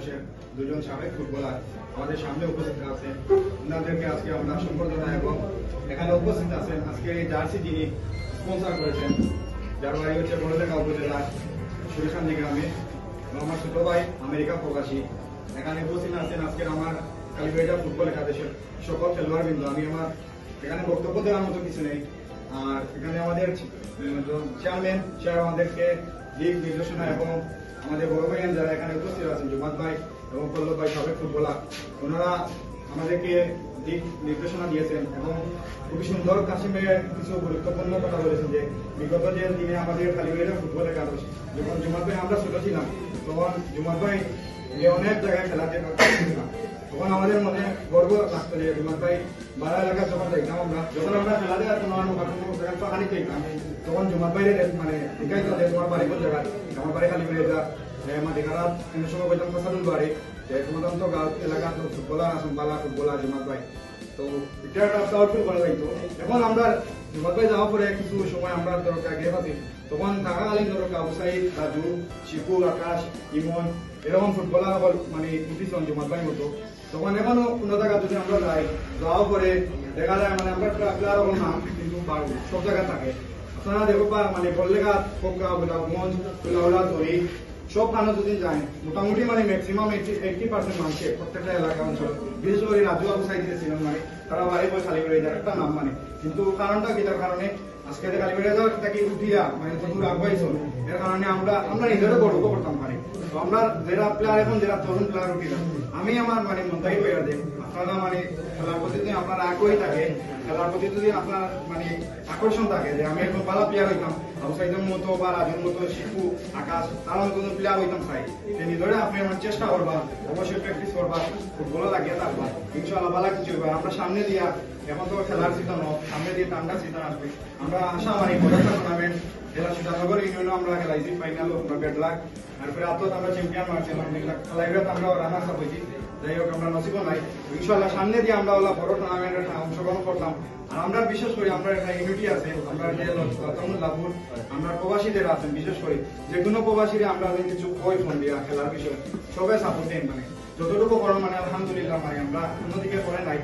বাংলাদেশের দুজন সাবেক ফুটবলার আমাদের সামনে উপস্থিত আছেন। ওনাদেরকে আজকে আমরা সম্বর্ধনা এবং এখানে উপস্থিত আছেন। আজকে এই জার্সি যিনি স্পন্সর করেছেন যার বাড়ি হচ্ছে বড়লেখা উপজেলা সুরেশান্দি গ্রামে আমার ছোট ভাই আমেরিকা প্রবাসী। এখানে উপস্থিত আছেন আজকের আমার কালীবাড়িটা ফুটবল একাদেশের সকল খেলোয়াড় বিন্দু আমি আমার এখানে বক্তব্য দেওয়ার মতো কিছু নেই। আর এখানে আমাদের চেয়ারম্যান স্যার আমাদেরকে দিক নির্দেশনা এবং আমাদের বড় ভাইয়ান যারা এখানে উপস্থিত আছেন, জুমাত ভাই এবং পল্লব ভাই সাবেক ফুটবলার, ওনারা আমাদেরকে দিক নির্দেশনা দিয়েছেন এবং খুবই সুন্দর কাশিমের কিছু গুরুত্বপূর্ণ কথা বলেছেন যে, বিগত যে দিনে আমাদের কালীবাড়ির ফুটবলের কাজ যখন জুমাত ভাই আমরা ছোট ছিলাম, তখন জুমাত ভাই যে অনেক জায়গায় খেলাতে তখন আমাদের মনে গর্ব লাগতো যে বিমান ভাই বারা এলাকা যখন দেখতাম আমরা যখন আমরা খেলা দেখা তোমার পানি চাইতাম তখন জুমার বাইরে মানে দেখাই তো তোমার বাড়ি কোন জায়গা আমার বাড়ি খালি বেড়ে যা মাটি খারাপ কিন্তু সময় বাড়ি তোমার তো গাঁও এলাকা তো ফুটবলার আসুন বালা ফুটবলার জুমার ভাই তো এটা একটা প্রাউডফুল করা যাইতো। এখন আমরা জুমার যাওয়ার পরে কিছু সময় আমরা দরকার গেপ আছি তখন থাকাকালীন দরকার আবু সাইদ রাজু শিকু আকাশ, ইমন, এরকম ফুটবলার হল মানে উঠিছেন জুমার মতো তখন এখনও কোনো জায়গা যদি আমরা যাই, যাওয়ার পরে দেখা যায় মানে আমরা প্লেয়ার হল না, কিন্তু সব জায়গায় থাকে। আপনারা দেখো মানে বললেগা কোকা গোলাপগঞ্জ কুলাউলা ধরি সব কানো যদি যায়, মোটামুটি মানে ম্যাক্সিমাম এইটি পার্সেন্ট মানুষে প্রত্যেকটা এলাকা অঞ্চল, বিশেষ করে রাজু আবু সাইড ছিলেন মানে তারা বাড়ি বই খালি করে যায় একটা নাম মানে। কিন্তু কারণটা কি? তার কারণে আজকে যে করে যাওয়া তাকে উঠিয়া মানে যখন আগুয়াইছ এর কারণে আমরা আমরা নিজেরও গর্ব করতাম পারি তো আমরা যারা প্লেয়ার এখন, যারা তরুণ প্লেয়ার উঠিলা আমি আমার মানে মন্তাই পেয়ে দেয় আপনারা মানে খেলার প্রতি আপনার আগ্রহী থাকে খেলার প্রতি যদি আপনার মানে আকর্ষণ থাকে যে আমি ভালো প্লেয়ার হইতাম, আবু সাইদের মতো বা রাজুর মতো শিশু আকাশ কোনো প্লেয়ার হইতাম নিজরে আপনি চেষ্টা করবা, অবশ্যই প্র্যাকটিস করবা ফুটবলে লাগিয়ে থাকবা ভালো কিছু হবে আমরা সামনে দিয়া এখন তো খেলার সিজন সামনে দিয়ে সিজন আসবে, আমরা আশা মানি টুর্নামেন্ট জেলা সীতানগর ইউনিয়নে আমরা খেলাইছি তারপরে আমরা চ্যাম্পিয়ন খেলাইবার আমরা রানার্স যাই হোক আমরা নসিব নাই। ইনশাল্লাহ সামনে দিয়ে আমরা ওলা বড় টুর্নামেন্টে অংশগ্রহণ করতাম আমরা বিশেষ করি আমরা একটা ইউনিটি আছে, আমরা যে লাভুর আমরা প্রবাসীদের আছেন, বিশেষ করে যে কোনো প্রবাসীরা আমরা কিছু কই ফোন দিয়া খেলার বিষয়ে সবাই সাপোর্ট দেন মানে যতটুকু করো মানে আলহামদুলিল্লাহ মানে আমরা অন্যদিকে করে নাই।